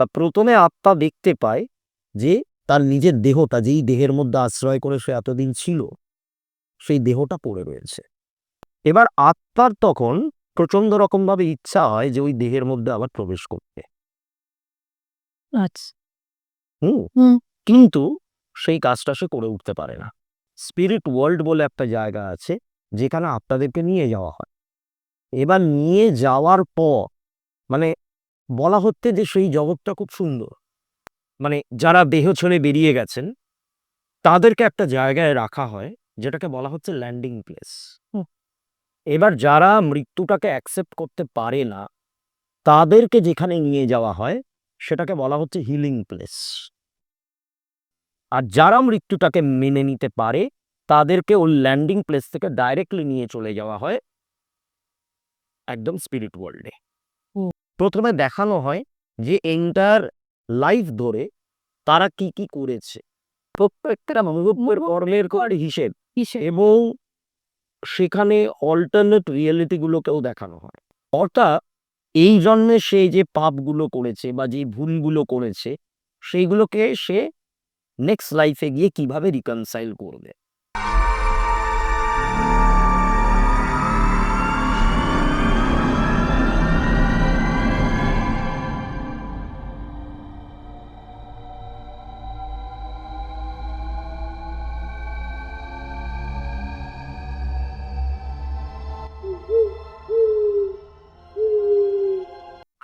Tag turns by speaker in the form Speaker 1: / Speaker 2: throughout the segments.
Speaker 1: তা প্রথমে আত্মা দেখতে পায় যে তার নিজের দেহটা যেই দেহের মধ্যে আশ্রয় করে সে এতদিন ছিল সেই দেহটা পড়ে রয়েছে। এবার আত্মার তখন প্রচণ্ড রকমভাবে ইচ্ছা হয় যে ওই দেহের মধ্যে আবার প্রবেশ করতে।
Speaker 2: আচ্ছা।
Speaker 1: কিন্তু সেই কাজটা সে করে উঠতে পারে না। স্পিরিট ওয়ার্ল্ড বলে একটা জায়গা আছে যেখানে আত্মাদেরকে নিয়ে যাওয়া হয়। এবার নিয়ে যাওয়ার পর মানে বলা হচ্ছে যে সেই জগৎটা খুব সুন্দর। মানে যারা দেহ ছেড়ে বেরিয়ে গেছেন তাদেরকে একটা জায়গায় রাখা হয় যেটাকে বলা হচ্ছে ল্যান্ডিং প্লেস। এবার যারা মৃত্যুটাকে অ্যাকসেপ্ট করতে পারে না তাদেরকে যেখানে নিয়ে যাওয়া হয় সেটাকে বলা হচ্ছে হিলিং প্লেস। আর যারা মৃত্যুটাকে মেনে নিতে পারে তাদেরকে ওই ল্যান্ডিং প্লেস থেকে ডাইরেক্টলি নিয়ে চলে যাওয়া হয় একদম স্পিরিট ওয়ার্ল্ডে। প্রথমে দেখানো হয় যে এন্টার লাইফ ধরে তারা কি কি করেছে। প্রত্যেকটা কর্মের কর হিসেব। এবং সেখানে অল্টারনেট রিয়েলিটিগুলোকেও দেখানো হয়। অর্থাৎ এই জন্মে সে যে পাপগুলো করেছে বা যে ভুলগুলো করেছে সেইগুলোকে সে নেক্সট লাইফে গিয়ে কীভাবে রিকনসাইল করবে?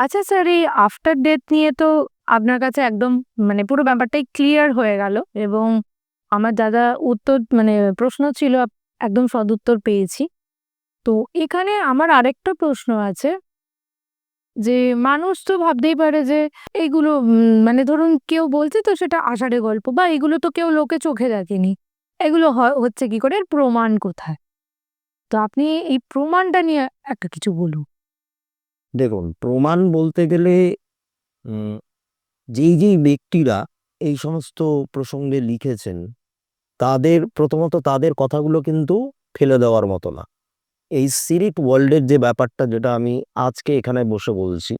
Speaker 2: আচ্ছা স্যার, এই আফটার ডেথ নিয়ে তো আপনার কাছে একদম মানে পুরো ব্যাপারটাই ক্লিয়ার হয়ে গেল এবং আমার দাদা উত্তর মানে প্রশ্ন ছিল একদম সদুত্তর পেয়েছি। তো এখানে আমার আরেকটা প্রশ্ন আছে যে, মানুষ তো ভাবতেই পারে যে, এইগুলো মানে ধরুন কেউ বলছে তো সেটা আষাঢ়ে গল্প বা এগুলো তো কেউ লোকে চোখে দেখেনি। এগুলো হচ্ছে কি করে? প্রমাণ কোথায়? তো আপনি এই প্রমাণটা নিয়ে একটা কিছু বলুন।
Speaker 1: দেখুন প্রমাণ বলতে গেলে যেই যেই ব্যক্তিরা এই সমস্ত প্রসঙ্গে লিখেছেন তাদের প্রথমত তাদের কথাগুলো কিন্তু ফেলে দেওয়ার মতো না। এই সিরিপ ওয়ার্ল্ডের যে ব্যাপারটা যেটা আমি আজকে এখানে বসে বলছি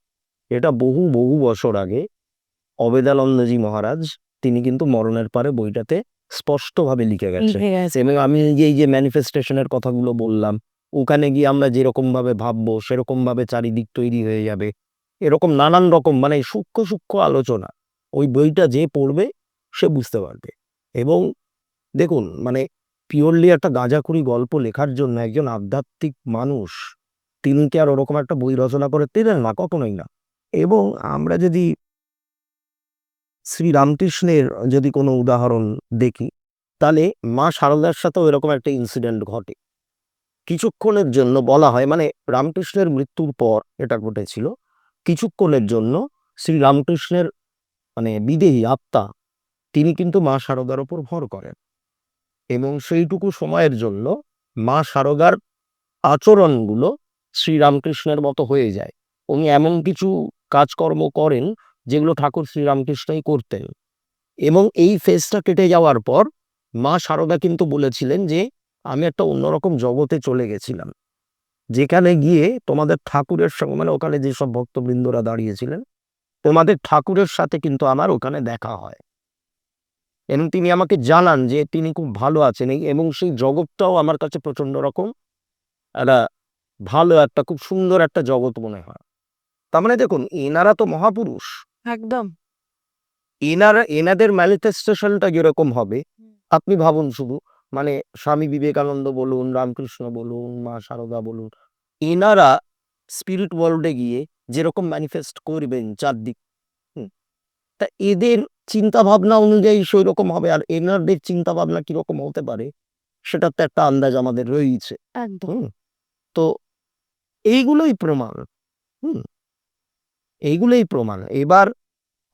Speaker 1: এটা বহু বহু বছর আগে অবেদানন্দজি মহারাজ তিনি কিন্তু মরণের পারে বইটাতে স্পষ্টভাবে লিখে গেছে এবং আমি এই যে ম্যানিফেস্টেশনের কথাগুলো বললাম ওখানে গিয়ে আমরা যেরকম ভাবে ভাববো সেরকম ভাবে চারিদিক তৈরি হয়ে যাবে। এরকম নানান রকম মানে সূক্ষ্ম সূক্ষ্ম আলোচনা। ওই বইটা যে পড়বে, সে বুঝতে পারবে। এবং দেখুন মানে পিওরলি একটা গাঁজাখুরি গল্প লেখার জন্য একজন আধ্যাত্মিক মানুষ, তিনি কি আর ওরকম একটা বই রচনা করে দিলেন না, কখনোই না। এবং আমরা যদি শ্রী রামকৃষ্ণের যদি কোনো উদাহরণ দেখি, তাহলে মা শারদার সাথেও এরকম একটা ইনসিডেন্ট ঘটে। কিছুক্ষণের জন্য বলা হয় মানে রামকৃষ্ণের মৃত্যুর পর এটা ঘটেছিল, কিছুক্ষণের জন্য শ্রী রামকৃষ্ণের মানে বিদেহী আত্মা, তিনি কিন্তু মা সারদার ওপর ভর করেন। এবং সেইটুকু সময়ের জন্য মা সারদার আচরণগুলো শ্রীরামকৃষ্ণের মতো হয়ে যায়। উনি এমন কিছু কাজকর্ম করেন যেগুলো ঠাকুর শ্রীরামকৃষ্ণই করতেন। এবং এই ফেজটা কেটে যাওয়ার পর মা সারদা কিন্তু বলেছিলেন যে আমি একটা অন্যরকম জগতে চলে গেছিলাম। যেখানে গিয়ে তোমাদের ঠাকুরের সঙ্গে মানে ওখানে যেসব ভক্তবৃন্দরা দাঁড়িয়েছিলেন তোমাদের ঠাকুরের সাথে কিন্তু আমার ওখানে দেখা হয়। এবং তিনি আমাকে জানান যে তিনি খুব ভালো আছেন এবং সেই জগৎটাও আমার কাছে প্রচণ্ড রকম একটা ভালো একটা খুব সুন্দর একটা জগৎ মনে হয়। তার মানে দেখুন এনারা তো মহাপুরুষ।
Speaker 2: একদম।
Speaker 1: এনারা এনাদের ম্যানিফেস্টেশনটা যেরকম হবে? আপনি ভাবুন শুধু। মানে স্বামী বিবেকানন্দ বলুন রামকৃষ্ণ বলুন মা সারদা বলুন এনারা স্পিরিট ওয়ার্ল্ডে গিয়ে যেরকম ম্যানিফেস্ট করবেন চারদিক হুম, তা এদের চিন্তা ভাবনা অনুযায়ী সেই রকম হবে। আর এনাদের চিন্তা ভাবনা কীরকম হতে পারে সেটার তো একটা আন্দাজ আমাদের রয়েছে
Speaker 2: একদম।
Speaker 1: হুম তো এইগুলোই প্রমাণ হুম এইগুলোই প্রমাণ। এবার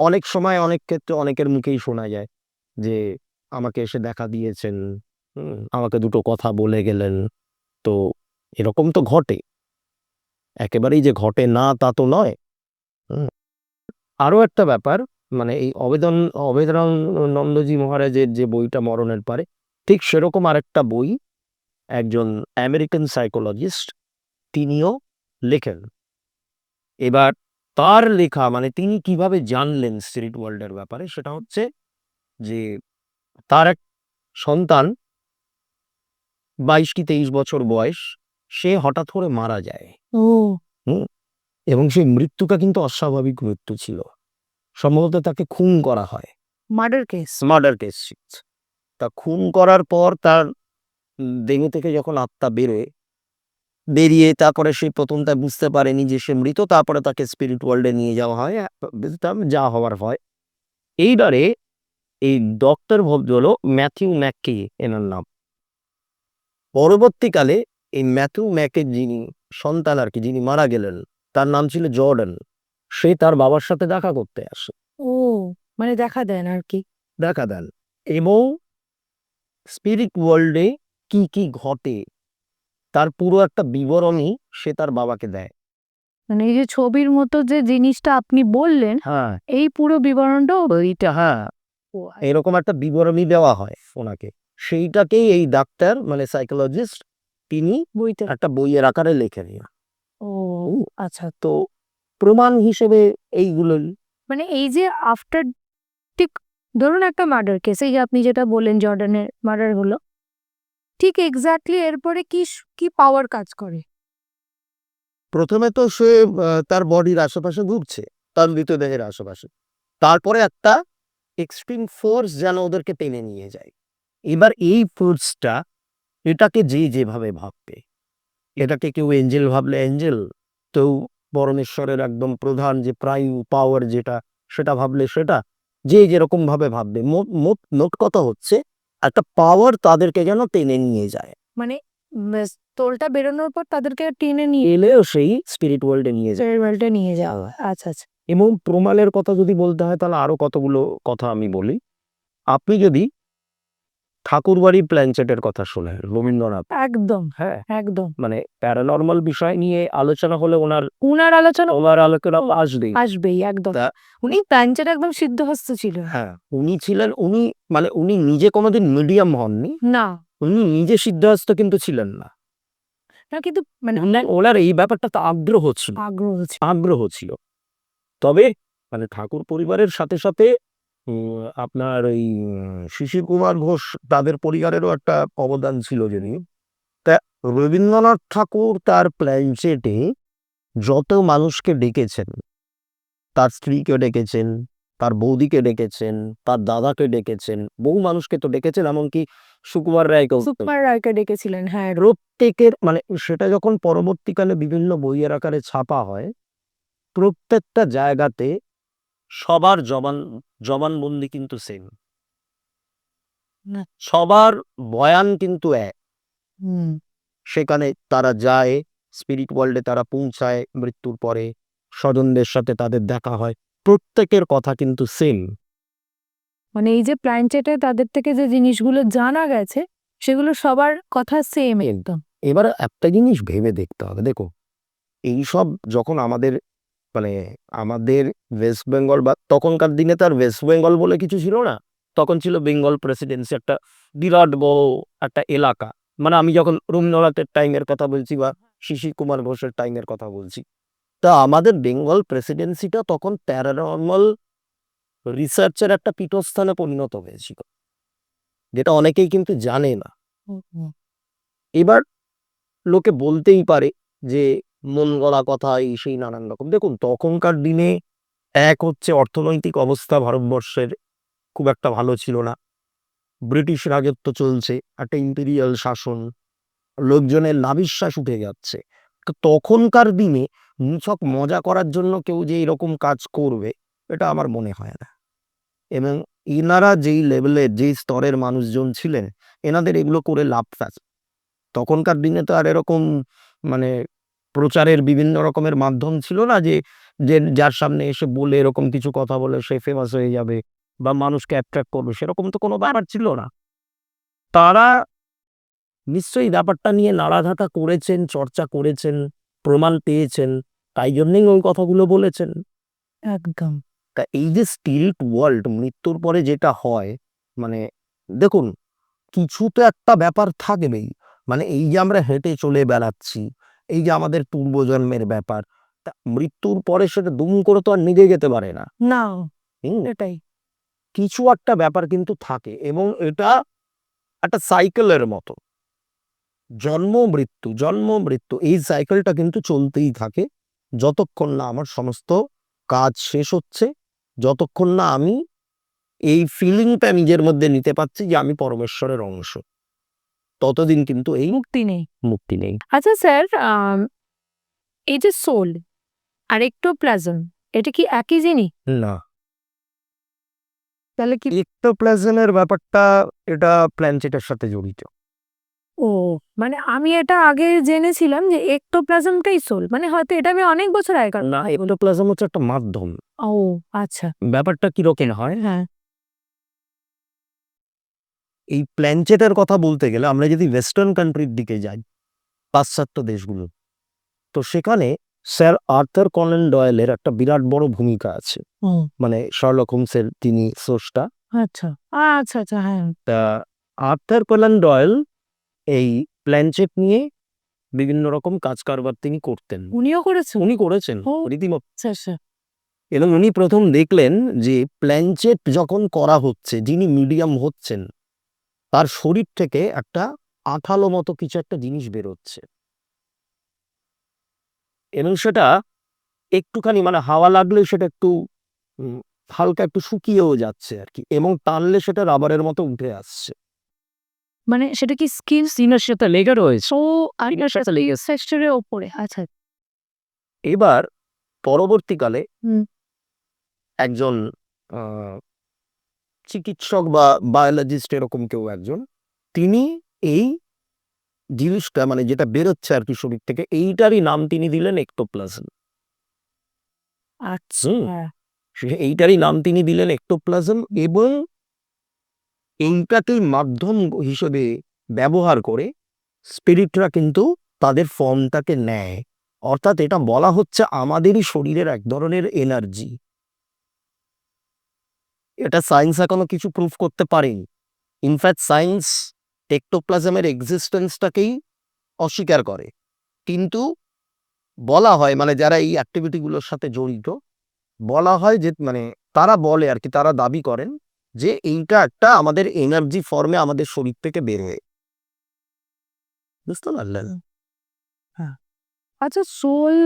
Speaker 1: অনেক সময় অনেক ক্ষেত্রে অনেকের মুখেই শোনা যায় যে আমাকে এসে দেখা দিয়েছেন আমাকে দুটো কথা বলে গেলেন। তো এরকম তো ঘটে। একেবারেই যে ঘটে না তা তো নয়। আরও একটা ব্যাপার মানে এই অবেদন অবেদানন্দজি মহারাজের যে বইটা মরণের পারে, ঠিক সেরকম আরেকটা বই একজন আমেরিকান সাইকোলজিস্ট তিনিও লেখেন। এবার তার লেখা মানে তিনি কীভাবে জানলেন স্পিরিট ওয়ার্ল্ডের ব্যাপারে, সেটা হচ্ছে যে তার এক সন্তান বাইশ কি তেইশ বছর বয়স সে হঠাৎ করে মারা যায়। এবং সেই মৃত্যুটা কিন্তু অস্বাভাবিক মৃত্যু ছিল। সম্ভবত তাকে খুন করা হয়।
Speaker 2: মার্ডার কেস
Speaker 1: মার্ডার কেস তা খুন করার পর তার দেহ থেকে যখন আত্মা বেরোয় বেরিয়ে তারপরে সে প্রথম তা বুঝতে পারেনি যে সে মৃত তারপরে তাকে স্পিরিট ওয়ার্ল্ডে নিয়ে যাওয়া হয় যা হওয়ার হয়। এইবারে এই ডক্টর ভদ্রলো ম্যাথিউ ম্যাককে এনার নাম। পরবর্তীকালে এই ম্যাথু ম্যাকের যিনি সন্তান আর কি যিনি মারা গেলেন তার নাম ছিল জর্ডান। সে তার বাবার সাথে দেখা করতে আসে।
Speaker 2: ও মানে দেখা দেন আর কি।
Speaker 1: দেখা দেন। এবং স্পিরিট ওয়ার্ল্ডে কি কি ঘটে তার পুরো একটা বিবরণী সে তার বাবাকে দেয়।
Speaker 2: মানে এই যে ছবির মতো যে জিনিসটা আপনি বললেন
Speaker 1: হ্যাঁ।
Speaker 2: এই পুরো বিবরণটাও
Speaker 1: এইটা হ্যাঁ। এরকম একটা বিবরণী দেওয়া হয় ওনাকে। সেইটাকেই এই ডাক্তার মানে সাইকোলজিস্ট তিনি
Speaker 2: বইতে
Speaker 1: একটা বইয়ের আকারে লেখে নিন
Speaker 2: ও আচ্ছা।
Speaker 1: তো প্রমাণ হিসেবে এইগুলো
Speaker 2: মানে এই যে আফটার ঠিক ধরুন একটা মার্ডার কেস এই যে আপনি যেটা বললেন জর্ডানের মার্ডার হলো ঠিক এক্স্যাক্টলি এরপরে কি কি পাওয়ার কাজ করে?
Speaker 1: প্রথমে তো সে তার বডির আশেপাশে ঘুরছে তার মৃতদেহের আশেপাশে। তারপরে একটা এক্সট্রিম ফোর্স যেন ওদেরকে টেনে নিয়ে যায়। এবার এই ফোর্সটা এটাকে যে যেভাবে ভাববে এটাকে কেউ এঞ্জেল ভাবলে এঞ্জেল কেউ পরমেশ্বরের একদম প্রধান যে প্রাইম পাওয়ার যেটা সেটা ভাবলে সেটা যে যেরকম ভাবে ভাববে। মোট কথা হচ্ছে একটা পাওয়ার তাদেরকে যেন টেনে নিয়ে যায়।
Speaker 2: মানে তোলটা বেরোনোর পর তাদেরকে টেনে নিয়ে
Speaker 1: এলেও সেই স্পিরিট ওয়ার্ল্ডে নিয়ে যায়।
Speaker 2: ওয়ার্ল্ডে নিয়ে যাওয়া। আচ্ছা আচ্ছা।
Speaker 1: এবং প্রমালের কথা যদি বলতে হয় তাহলে আরও কতগুলো কথা আমি বলি। আপনি যদি ঠাকুরবাড়ি প্ল্যানচেটের কথা শোনেন রবীন্দ্রনাথ।
Speaker 2: একদম
Speaker 1: হ্যাঁ।
Speaker 2: একদম।
Speaker 1: মানে প্যারানর্মাল বিষয় নিয়ে আলোচনা হলে ওনার
Speaker 2: উনার আলোচনা
Speaker 1: ওনার আলোচনা আসবেই।
Speaker 2: আসবেই একদম।
Speaker 1: তা-
Speaker 2: উনি প্যাঞ্চের একদম সিদ্ধহস্ত ছিল
Speaker 1: হ্যাঁ উনি ছিলেন উনি মানে উনি নিজে কোনোদিন মিডিয়াম হননি।
Speaker 2: না।
Speaker 1: উনি নিজে সিদ্ধহস্ত কিন্তু ছিলেন না।
Speaker 2: না কিন্তু মানে
Speaker 1: উনার- ওনার এই ব্যাপারটা তো আগ্রহ ছিল।
Speaker 2: আগ্রহ ছিল।
Speaker 1: আগ্রহ ছিল। তবে মানে ঠাকুর পরিবারের সাথে সাথে উম, আপনার ওই শিশির কুমার ঘোষ তাদের পরিবারেরও একটা অবদান ছিল যদি তা রবীন্দ্রনাথ ঠাকুর তার প্ল্যানচেটে যত মানুষকে ডেকেছেন তার স্ত্রীকে ডেকেছেন তার বৌদিকে ডেকেছেন তার দাদাকে ডেকেছেন বহু মানুষকে তো ডেকেছেন এমনকি সুকুমার রায়কেও।
Speaker 2: সুকুমার রায়কে ডেকেছিলেন হ্যাঁ।
Speaker 1: প্রত্যেকের মানে সেটা যখন পরবর্তীকালে বিভিন্ন বইয়ের আকারে ছাপা হয় প্রত্যেকটা জায়গাতে সবার জবান জবানবন্দি কিন্তু সেম সবার বয়ান কিন্তু এক। সেখানে তারা যায় স্পিরিট ওয়ার্ল্ডে তারা পৌঁছায় মৃত্যুর পরে স্বজনদের সাথে তাদের দেখা হয় প্রত্যেকের কথা কিন্তু সেম
Speaker 2: মানে এই যে প্ল্যানচেটে তাদের থেকে যে জিনিসগুলো জানা গেছে সেগুলো সবার কথা সেম একদম।
Speaker 1: এবার একটা জিনিস ভেবে দেখতে হবে দেখো এইসব যখন আমাদের মানে আমাদের ওয়েস্ট বেঙ্গল বা তখনকার দিনে তার ওয়েস্ট বেঙ্গল বলে কিছু ছিল না। তখন ছিল বেঙ্গল প্রেসিডেন্সি একটা বিরাট বড় একটা এলাকা। মানে আমি যখন রবীন্দ্রনাথের টাইমের কথা বলছি বা শিশির কুমার ঘোষের টাইমের কথা বলছি তা আমাদের বেঙ্গল প্রেসিডেন্সিটা তখন প্যারানর্মাল রিসার্চের একটা পীঠস্থানে পরিণত হয়েছিল যেটা অনেকেই কিন্তু জানে না। এবার লোকে বলতেই পারে যে মন গলা কথা, এই সেই নানান রকম। দেখুন, তখনকার দিনে এক হচ্ছে অর্থনৈতিক অবস্থা ভারতবর্ষের খুব একটা ভালো ছিল না। ব্রিটিশ রাজত্ব চলছে, একটা ইম্পেরিয়াল শাসন, লোকজনের নাবিশ্বাস উঠে যাচ্ছে। তখনকার দিনে নিছক মজা করার জন্য কেউ যে এরকম কাজ করবে, এটা আমার মনে হয় না। এবং এনারা যেই লেভেলের যেই স্তরের মানুষজন ছিলেন, এনাদের এগুলো করে লাভ তখনকার দিনে তো আর এরকম মানে প্রচারের বিভিন্ন রকমের মাধ্যম ছিল না যে যে যার সামনে এসে বলে এরকম কিছু কথা বলে সে ফেমাস হয়ে যাবে বা মানুষকে অ্যাট্রাক্ট করবে সেরকম তো কোনো ব্যাপার ছিল না। তারা নিশ্চয়ই ব্যাপারটা নিয়ে নাড়াঘাটা করেছেন চর্চা করেছেন প্রমাণ পেয়েছেন তাই জন্যই ওই কথাগুলো বলেছেন।
Speaker 2: একদম।
Speaker 1: তা এই যে স্পিরিট ওয়ার্ল্ড মৃত্যুর পরে যেটা হয় মানে দেখুন কিছু তো একটা ব্যাপার থাকবেই। মানে এই যে আমরা হেঁটে চলে বেড়াচ্ছি এই যে আমাদের পূর্বজন্মের ব্যাপার তা মৃত্যুর পরে সেটা দুম করে তো আর নিজে যেতে পারে না।
Speaker 2: না এটাই
Speaker 1: কিছু একটা ব্যাপার কিন্তু থাকে এবং এটা একটা সাইকেলের মতো। জন্ম মৃত্যু জন্ম মৃত্যু এই সাইকেলটা কিন্তু চলতেই থাকে। যতক্ষণ না আমার সমস্ত কাজ শেষ হচ্ছে যতক্ষণ না আমি এই ফিলিংটা নিজের মধ্যে নিতে পারছি যে আমি পরমেশ্বরের অংশ। ততদিন কিন্তু এই
Speaker 2: মুক্তি নেই।
Speaker 1: মুক্তি নেই।
Speaker 2: আচ্ছা স্যার এই যে সোল আর একটোপ্লাজম এটা কি একই জিনিস?
Speaker 1: না।
Speaker 2: তাহলে কি
Speaker 1: ইক্টোপ্লাজমের ব্যাপারটা এটা প্ল্যানচেটের সাথে জড়িত।
Speaker 2: ও মানে আমি এটা আগে জেনেছিলাম যে একটোপ্লাজমটাই সোল মানে হয়তো এটা আমি অনেক বছর আগেকার
Speaker 1: না ইক্টোপ্লাজম হচ্ছে একটা মাধ্যম।
Speaker 2: ও আচ্ছা।
Speaker 1: ব্যাপারটা কীরকম হয়?
Speaker 2: হ্যাঁ।
Speaker 1: এই প্ল্যানচেটের কথা বলতে গেলে আমরা যদি ওয়েস্টার্ন কান্ট্রির দিকে যাই পাশ্চাত্য দেশগুলো তো সেখানে স্যার আর্থার কনেন ডয়েলের একটা বিরাট বড় ভূমিকা আছে। মানে শার্লক হোমসের তিনি সোর্সটা
Speaker 2: আচ্ছা। আচ্ছা আচ্ছা হ্যাঁ।
Speaker 1: তা আর্থার কনেন ডয়েল এই প্ল্যানচেট নিয়ে বিভিন্ন রকম কাজ কারবার তিনি করতেন।
Speaker 2: উনিও করেছেন?
Speaker 1: উনি করেছেন। রীতিমতো।
Speaker 2: আচ্ছা আচ্ছা।
Speaker 1: এবং উনি প্রথম দেখলেন যে প্ল্যানচেট যখন করা হচ্ছে যিনি মিডিয়াম হচ্ছেন তার শরীর থেকে একটা আঠালো মতো কিছু একটা জিনিস বেরোচ্ছে। এবং সেটা একটুখানি মানে হাওয়া লাগলে সেটা একটু হালকা একটু শুকিয়েও যাচ্ছে আর কি এবং টানলে সেটা রাবারের মতো উঠে আসছে।
Speaker 2: মানে সেটা কি স্কিন
Speaker 1: সিনার সাথে লেগে রয়েছে? সাথে।
Speaker 2: সেক্সচারের ওপরে আচ্ছা।
Speaker 1: এবার পরবর্তীকালে একজন আহ, চিকিৎসক বা বায়োলজিস্ট এরকম কেউ একজন তিনি এই জিনিসটা মানে যেটা বেরোচ্ছে আর কি শরীর থেকে এইটারই নাম তিনি দিলেন একটোপ্লাজম
Speaker 2: আচ্ছা।
Speaker 1: এইটারই নাম তিনি দিলেন একটোপ্লাজম এবং এইটাকেই মাধ্যম হিসেবে ব্যবহার করে স্পিরিটরা কিন্তু তাদের ফর্মটাকে নেয়। অর্থাৎ এটা বলা হচ্ছে আমাদেরই শরীরের এক ধরনের এনার্জি এটা সায়েন্স এখনও কিছু প্রুফ করতে পারেনি। ইনফ্যাক্ট সায়েন্স টেকটোপ্লাজমের এক্সিস্টেন্সটাকেই অস্বীকার করে। কিন্তু বলা হয় মানে যারা এই অ্যাক্টিভিটিগুলোর সাথে জড়িত, বলা হয় যে মানে তারা বলে আর কি, তারা দাবি করেন যে এইটা একটা আমাদের এনার্জি ফর্মে আমাদের শরীর থেকে বের হয়ে। বুঝতে পারলেন?
Speaker 2: আচ্ছা সোল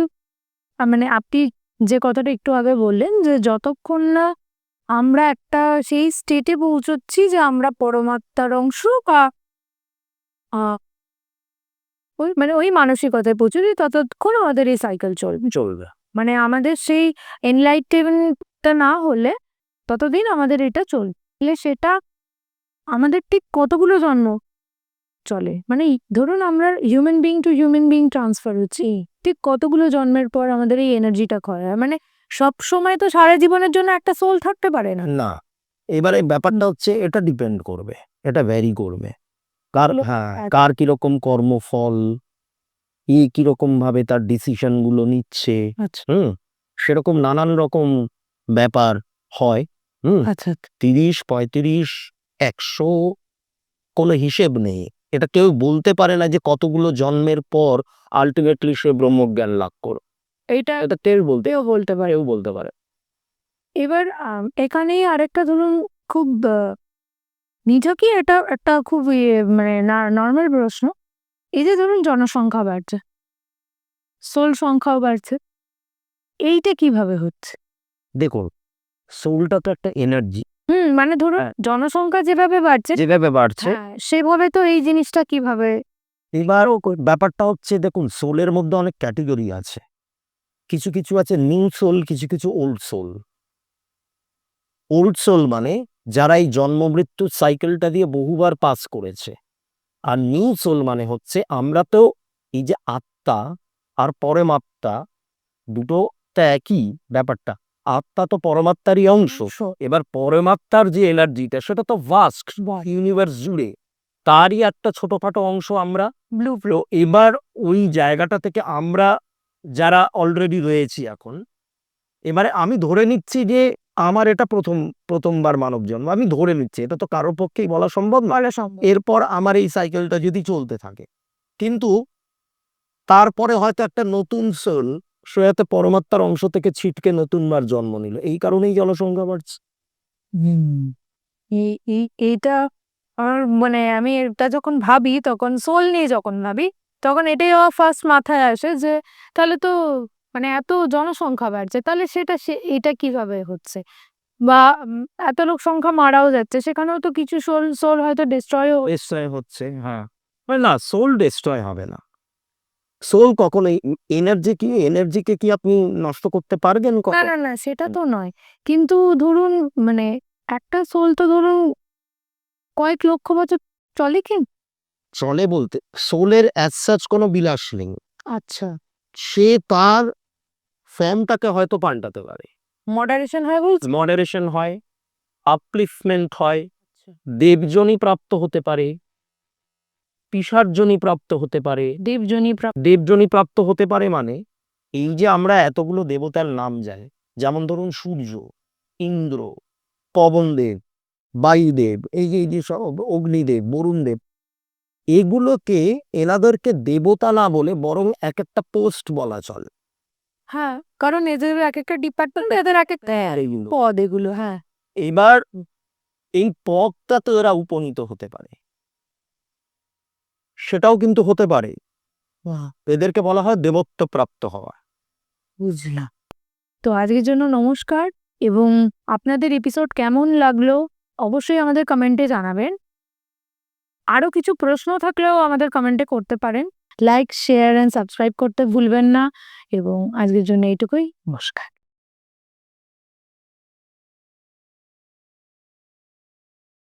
Speaker 2: মানে আপনি যে কথাটা একটু আগে বললেন যে যতক্ষণ না আমরা একটা সেই স্টেটে পৌঁছচ্ছি যে আমরা পরমাত্মার অংশ বা ওই মানে ওই মানসিকতায় পৌঁছচ্ছি ততক্ষণ আমাদের এই সাইকেল চলবে।
Speaker 1: চলবে।
Speaker 2: মানে আমাদের সেই এনলাইটেনটা না হলে ততদিন আমাদের এটা চলবে সেটা আমাদের ঠিক কতগুলো জন্ম চলে? মানে ধরুন আমরা human being to human being transfer হচ্ছি ঠিক কতগুলো জন্মের পর আমাদের এই এনার্জিটা ক্ষয় হয়? মানে সব সময় তো সারা জীবনের জন্য একটা সোল থাকতে পারে না।
Speaker 1: না এবারে ব্যাপারটা হচ্ছে এটা ডিপেন্ড করবে এটা ভ্যারি করবে। কার হ্যাঁ
Speaker 2: আচ্ছা।
Speaker 1: কার কীরকম কর্মফল ই কীরকম ভাবে তার ডিসিশনগুলো নিচ্ছে
Speaker 2: আচ্ছা।
Speaker 1: হুম সেরকম নানান রকম ব্যাপার হয় হুম।
Speaker 2: আচ্ছা
Speaker 1: তিরিশ পঁয়ত্রিশ একশো কোনো হিসেব নেই। এটা কেউ বলতে পারে না যে কতগুলো জন্মের পর আলটিমেটলি সে ব্রহ্মজ্ঞান লাভ করো
Speaker 2: এইটা
Speaker 1: কেউ বলতে
Speaker 2: কেউ বলতে পারে।
Speaker 1: কেউ বলতে পারে।
Speaker 2: এবার এখানেই আরেকটা ধরুন খুব নিছকই এটা একটা খুব ইয়ে, মানে নর্মাল প্রশ্ন। এই যে ধরুন জনসংখ্যা বাড়ছে সোল সংখ্যাও বাড়ছে এইটা কীভাবে হচ্ছে?
Speaker 1: দেখুন সোলটা তো একটা এনার্জি
Speaker 2: হুম মানে ধরুন
Speaker 1: হ্যাঁ।
Speaker 2: জনসংখ্যা যেভাবে বাড়ছে
Speaker 1: যেভাবে বাড়ছে।
Speaker 2: হ্যাঁ, সেভাবে তো এই জিনিসটা কীভাবে
Speaker 1: এবার ব্যাপারটা হচ্ছে দেখুন সোলের মধ্যে অনেক ক্যাটেগরি আছে। কিছু কিছু আছে নিউ সোল কিছু কিছু ওল্ড সোল ওল্ড সোল মানে যারা এই জন্ম মৃত্যুর সাইকেলটা দিয়ে বহুবার পাস করেছে। আর নিউ সোল মানে হচ্ছে আমরা তো এই যে আত্মা আর পরমাত্মা দুটো তো একই ব্যাপারটা। আত্মা তো পরমাত্মারই অংশ। এবার পরমাত্মার যে এনার্জিটা সেটা তো ভাস্ট ইউনিভার্স জুড়ে। তারই একটা ছোটখাটো অংশ আমরা।
Speaker 2: ব্লু
Speaker 1: এবার ওই জায়গাটা থেকে আমরা যারা অলরেডি রয়েছি এখন এবারে আমি ধরে নিচ্ছি যে আমার এটা প্রথম প্রথমবার মানব জন্ম আমি ধরে নিচ্ছি এটা তো কারোর পক্ষেই বলা সম্ভব না এরপর আমার এই সাইকেলটা যদি চলতে থাকে কিন্তু তারপরে হয়তো একটা নতুন সোল সয়াতে পরমাত্মার অংশ থেকে ছিটকে নতুনবার জন্ম নিল। এই কারণেই জনসংখ্যা বাড়ছে।
Speaker 2: এই এই এইটা আমার মানে আমি এটা যখন ভাবি তখন সোল নিয়ে যখন ভাবি তখন এটাই আমার ফার্স্ট মাথায় আসে যে তাহলে তো মানে এত জনসংখ্যা বাড়ছে তাহলে সেটা সে এটা কীভাবে হচ্ছে? বা এত লোক সংখ্যা মারাও যাচ্ছে সেখানেও তো কিছু সোল সোল হয়তো ডিস্ট্রয়ও
Speaker 1: ডিস্ট্রয় হচ্ছে। হ্যাঁ। মানে না সোল ডিস্ট্রয় হবে না। সোল কখনোই এনার্জি কি এনার্জিকে কি আপনি নষ্ট করতে পারবেন
Speaker 2: না না না সেটা তো নয়। কিন্তু ধরুন মানে একটা সোল তো ধরুন কয়েক লক্ষ বছর চলে কি
Speaker 1: চলে বলতে সোলের অ্যাজ সাচ কোনো বিলাস নেই।
Speaker 2: আচ্ছা।
Speaker 1: সে তার ফ্যামটাকে হয়তো পাল্টাতে পারে।
Speaker 2: মডারেশন হয় বলছি?
Speaker 1: মডারেশন হয় আপলিফমেন্ট হয় দেবজনী প্রাপ্ত হতে পারে পিসার্জনী প্রাপ্ত হতে পারে।
Speaker 2: দেবজনী প্রাপ্ত
Speaker 1: দেবজনী প্রাপ্ত হতে পারে মানে এই যে আমরা এতগুলো দেবতার নাম যায় যেমন ধরুন সূর্য ইন্দ্র পবনদেব বায়ুদেব এই যে এই যে সব অগ্নিদেব বরুণদেব এগুলোকে এনাদেরকে দেবতা না বলে বরং এক একটা পোস্ট বলা চলে।
Speaker 2: হ্যাঁ কারণ এদের এক একটা ডিপার্টমেন্ট এদের এক একটা
Speaker 1: এগুলো।
Speaker 2: পদ এগুলো হ্যাঁ।
Speaker 1: এবার এই পদটা তো এরা উপনীত হতে পারে। সেটাও কিন্তু হতে পারে। এদেরকে বলা হয় দেবত্ব প্রাপ্ত হওয়া।
Speaker 2: বুঝলাম। তো আজকের জন্য নমস্কার এবং আপনাদের এপিসোড কেমন লাগল অবশ্যই আমাদের কমেন্টে জানাবেন। আরও কিছু প্রশ্ন থাকলেও আমাদের কমেন্টে করতে পারেন। লাইক শেয়ার অ্যান্ড সাবস্ক্রাইব করতে ভুলবেন না। এবং আজকের জন্য এইটুকুই। নমস্কার।